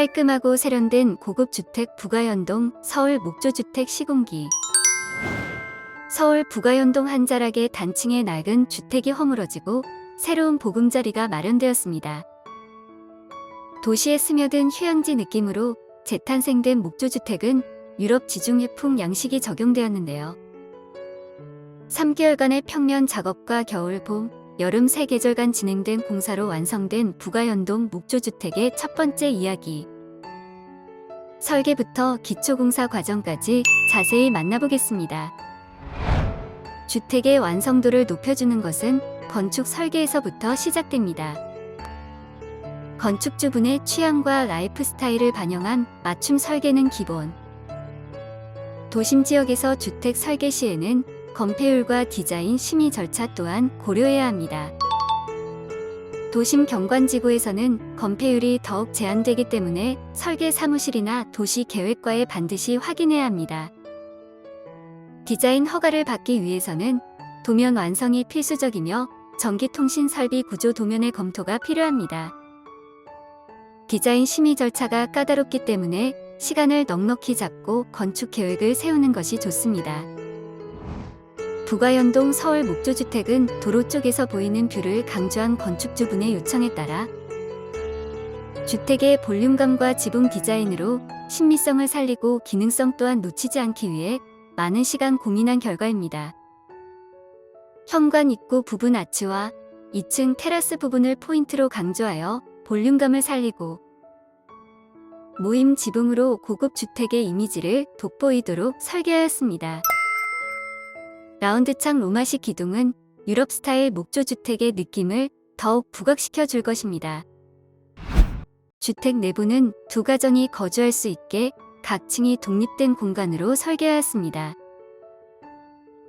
깔끔하고 세련된 고급 주택 부가연동 서울 목조주택 시공기. 서울 부가연동 한 자락의 단층의 낡은 주택이 허물어지고 새로운 보금자리가 마련되었습니다. 도시에 스며든 휴양지 느낌으로 재탄생된 목조주택은 유럽 지중해풍 양식이 적용되었는데요. 3개월간의 평면 작업과 겨울, 봄, 여름 3계절간 진행된 공사로 완성된 부가연동 목조주택의 첫 번째 이야기. 설계부터 기초공사 과정까지 자세히 만나보겠습니다. 주택의 완성도를 높여주는 것은 건축 설계에서부터 시작됩니다. 건축주분의 취향과 라이프 스타일을 반영한 맞춤 설계는 기본. 도심 지역에서 주택 설계 시에는 건폐율과 디자인 심의 절차 또한 고려해야 합니다. 도심 경관지구에서는 건폐율이 더욱 제한되기 때문에 설계 사무실이나 도시 계획과에 반드시 확인해야 합니다. 디자인 허가를 받기 위해서는 도면 완성이 필수적이며 전기통신 설비 구조 도면의 검토가 필요합니다. 디자인 심의 절차가 까다롭기 때문에 시간을 넉넉히 잡고 건축 계획을 세우는 것이 좋습니다. 부가연동 서울 목조주택은 도로 쪽에서 보이는 뷰를 강조한 건축주분의 요청에 따라 주택의 볼륨감과 지붕 디자인으로 신미성을 살리고 기능성 또한 놓치지 않기 위해 많은 시간 고민한 결과입니다. 현관 입구 부분 아치와 2층 테라스 부분을 포인트로 강조하여 볼륨감을 살리고 모임 지붕으로 고급 주택의 이미지를 돋보이도록 설계하였습니다. 라운드창 로마식 기둥은 유럽 스타일 목조 주택의 느낌을 더욱 부각시켜 줄 것입니다. 주택 내부는 두 가정이 거주할 수 있게 각 층이 독립된 공간으로 설계하였습니다.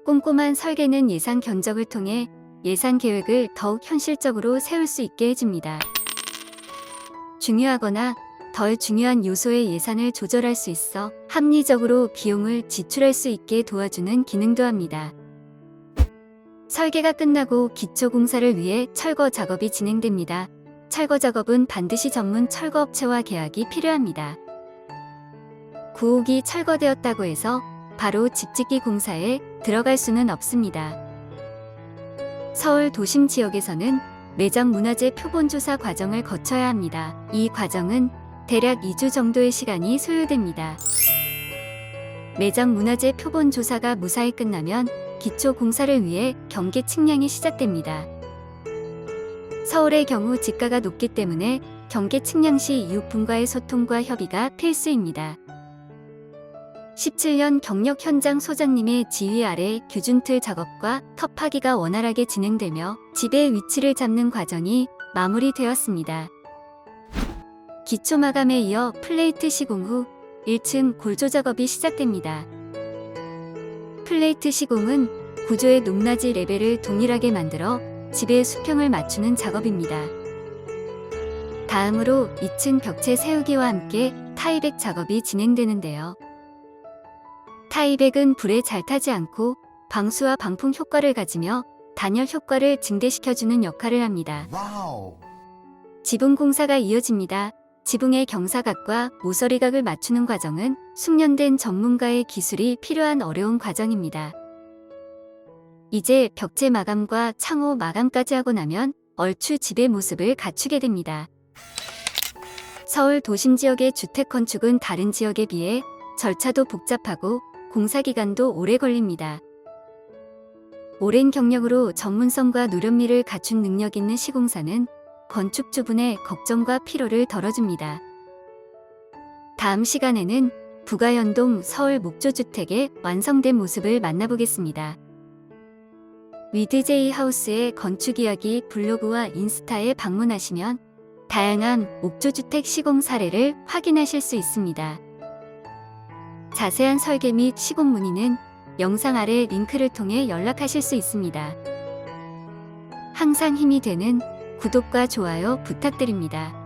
꼼꼼한 설계는 예산 견적을 통해 예산 계획을 더욱 현실적으로 세울 수 있게 해줍니다. 중요하거나 덜 중요한 요소의 예산을 조절할 수 있어 합리적으로 비용을 지출할 수 있게 도와주는 기능도 합니다. 설계가 끝나고 기초 공사를 위해 철거 작업이 진행됩니다. 철거 작업은 반드시 전문 철거업체와 계약이 필요합니다. 구옥이 철거되었다고 해서 바로 집짓기 공사에 들어갈 수는 없습니다. 서울 도심 지역에서는 매장 문화재 표본 조사 과정을 거쳐야 합니다. 이 과정은 대략 2주 정도의 시간이 소요됩니다. 매장 문화재 표본 조사가 무사히 끝나면 기초 공사를 위해 경계 측량이 시작됩니다. 서울의 경우 지가가 높기 때문에 경계 측량 시 이웃 분과의 소통과 협의가 필수입니다. 17년 경력 현장 소장님의 지휘 아래 규준틀 작업과 텃파기가 원활하게 진행되며 집의 위치를 잡는 과정이 마무리되었습니다. 기초 마감에 이어 플레이트 시공 후 1층 골조 작업이 시작됩니다. 플레이트 시공은 구조의 높낮이 레벨을 동일하게 만들어 집의 수평을 맞추는 작업입니다. 다음으로 2층 벽체 세우기와 함께 타이백 작업이 진행되는데요. 타이백은 불에 잘 타지 않고 방수와 방풍 효과를 가지며 단열 효과를 증대시켜주는 역할을 합니다. 와우. 지붕 공사가 이어집니다. 지붕의 경사각과 모서리각을 맞추는 과정은 숙련된 전문가의 기술이 필요한 어려운 과정입니다. 이제 벽체 마감과 창호 마감까지 하고 나면 얼추 집의 모습을 갖추게 됩니다. 서울 도심 지역의 주택 건축은 다른 지역에 비해 절차도 복잡하고 공사 기간도 오래 걸립니다. 오랜 경력으로 전문성과 노련미를 갖춘 능력 있는 시공사는 건축주분의 걱정과 피로를 덜어줍니다. 다음 시간에는 부가연동 서울 목조주택의 완성된 모습을 만나보겠습니다. 위드제이 하우스의 건축 이야기 블로그와 인스타에 방문하시면 다양한 목조주택 시공 사례를 확인하실 수 있습니다. 자세한 설계 및 시공 문의는 영상 아래 링크를 통해 연락하실 수 있습니다. 항상 힘이 되는 구독과 좋아요 부탁드립니다.